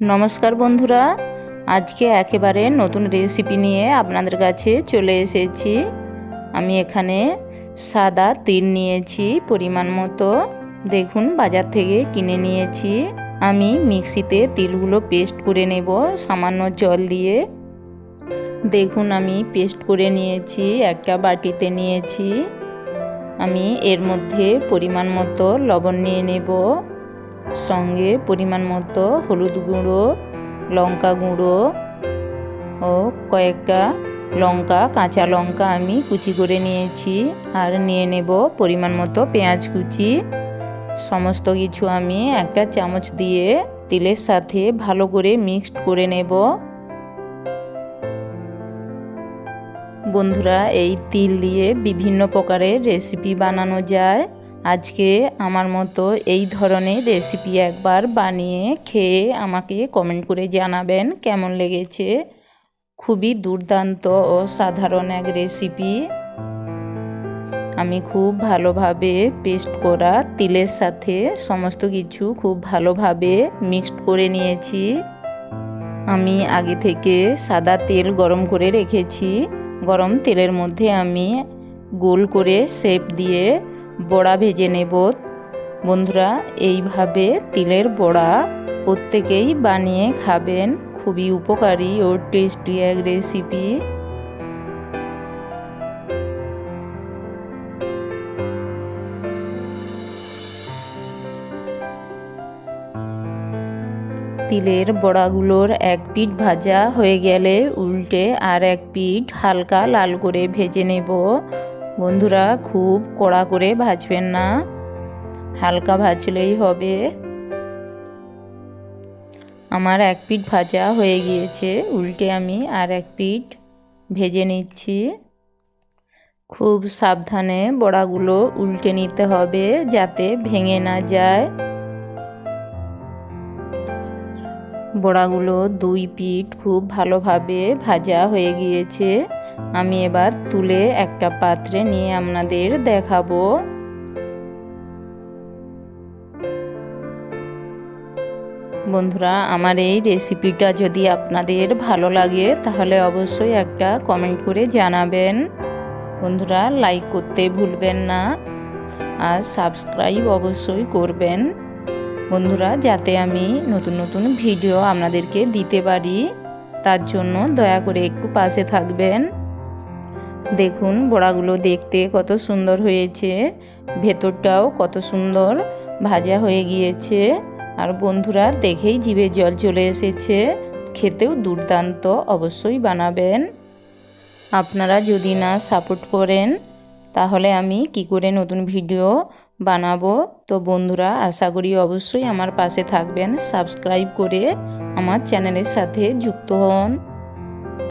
নমস্কার বন্ধুরা, আজকে একেবারে নতুন রেসিপি নিয়ে আপনাদের কাছে চলে এসেছি। আমি এখানে সাদা তিল নিয়েছি পরিমাণ মতো। দেখুন, বাজার থেকে কিনে নিয়েছি। আমি মিক্সিতে তিলগুলো পেস্ট করে নেব সামান্য জল দিয়ে। দেখুন, আমি পেস্ট করে নিয়েছি, একটা বাটিতে নিয়েছি। আমি এর মধ্যে পরিমাণ মতো লবণ নিয়ে নেব। সঙ্গে পরিমাণ মতো হলুদ গুঁড়ো, লঙ্কা গুঁড়ো ও কয়েকটা লঙ্কা, কাঁচা লঙ্কা আমি কুচি করে নিয়েছি আর নিয়ে নেব পরিমাণ মতো পেঁয়াজ কুচি। সমস্ত কিছু আমি একটা চামচ দিয়ে তিলের সাথে ভালো করে মিক্সড করে নেব। বন্ধুরা, এই তিল দিয়ে বিভিন্ন প্রকারের রেসিপি বানানো যায়। আজকে আমার মতো এই ধরনের রেসিপি একবার বানিয়ে খেয়ে আমাকে কমেন্ট করে জানাবেন, কেমন লেগেছে? খুবই দুর্দান্ত ও সাধারণ এক রেসিপি আমি খুব ভালোভাবে পেস্ট করা তিলের সাথে সমস্ত কিছু খুব ভালোভাবে মিক্সড করে নিয়েছি। আমি আগে থেকে সাদা তেল গরম করে রেখেছি। গরম তেলের মধ্যে আমি গোল করে শেপ দিয়ে বড়া ভেজে নেব। বন্ধুরা, এইভাবে তিলের বড়া প্রত্যেকেই বানিয়ে খাবেন। খুবই উপকারী ও টেস্টি এক রেসিপি তিলের বড়াগুলোর এক পিঠ ভাজা হয়ে গেলে উল্টে আর এক পিঠ হালকা লাল করে ভেজে নেব। বন্ধুরা, খুব কড়া করে ভাজবেন না। হালকা ভাজলেই হবে। আমার এক পিঠ ভাজা হয়ে গিয়েছে। উল্টে আমি আর এক পিঠ ভেজে নিচ্ছি। খুব সাবধানে বড়াগুলো উল্টে নিতে হবে যাতে ভেঙে না যায়। বড়াগুলো দুই পিঠ খুব ভালোভাবে ভাজা হয়ে গিয়েছে। আমি এবার তুলে একটা পাত্রে নিয়ে আপনাদের দেখাবো। বন্ধুরা, আমার এই রেসিপিটা যদি আপনাদের ভালো লাগে, তাহলে অবশ্যই একটা কমেন্ট করে জানাবেন। বন্ধুরা, লাইক করতে ভুলবেন না আর সাবস্ক্রাইব অবশ্যই করবেন। বন্ধুরা, যাতে আমি নতুন নতুন ভিডিও আপনাদেরকে দিতে পারি, তার জন্য দয়া করে একটু পাশে থাকবেন। দেখুন, বড়াগুলো দেখতে কত সুন্দর হয়েছে, ভেতরটাও কত সুন্দর ভাজা হয়ে গিয়েছে। আর বন্ধুরা, দেখেই জিভে জল চলে এসেছে, খেতেও দুর্দান্ত, অবশ্যই বানাবেন। আপনারা যদি না সাপোর্ট করেন, তাহলে আমি কি করে নতুন ভিডিও বানাবো। তো বন্ধুরা, আশা করি অবশ্যই আমার পাশে থাকবেন। সাবস্ক্রাইব করে আমার চ্যানেলের সাথে যুক্ত হন।